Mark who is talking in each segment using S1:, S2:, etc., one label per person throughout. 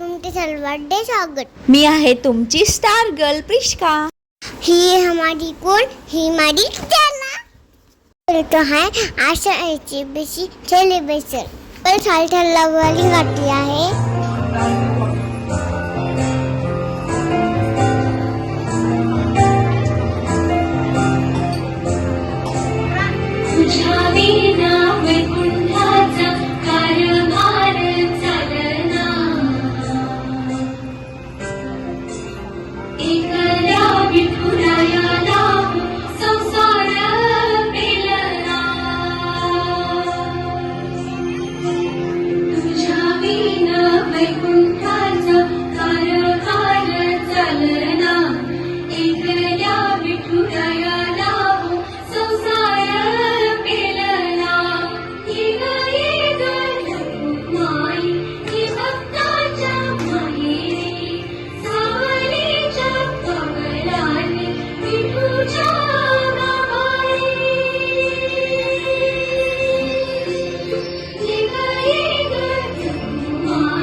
S1: सर्वांचे स्वागत
S2: मी आहे तुमची स्टार गर्ल प्रिश्का
S1: ही है हमारी कौन ही हमारी चला. तो है आशा याची बेसी सेलिब्रेशन पण सालठ्याला वाली घातली आहे.
S3: del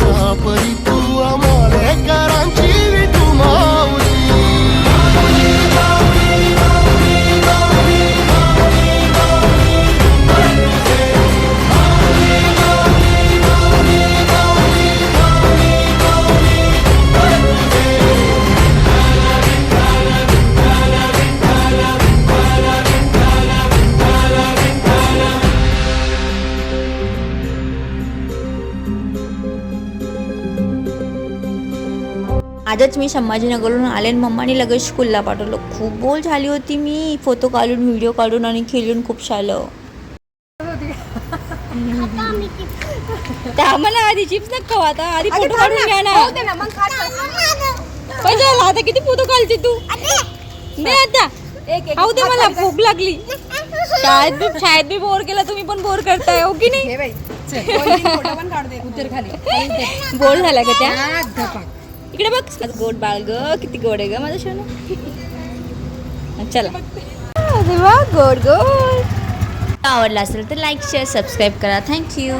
S3: top of the
S2: आजच मी संभाजीनगरहून आले आणि मम्माने लगेच स्कूलला पाठवलं. खूप बोल झाली होती मी. फोटो काढून व्हिडिओ काढून आणि खेळून खूप झालं त्या म्हणा आधी चिप्स नका आता आधी फोटो काढून घ्या ना पाहिजे आता किती फोटो काढते तू? नाही आता. खाऊ दे मला भूक लागली. शाळेत बी शाळेत बी बोर केला तुम्ही पण बोर करताय हो की नाही? बोर झाला का त्या? इकडे बघ. आज गोड बाळ ग किती गोड आहे ग माझं सोनं चला. अरे वा गोड गोड. आवडला असेल तर लाईक शेअर सबस्क्राईब करा. Thank you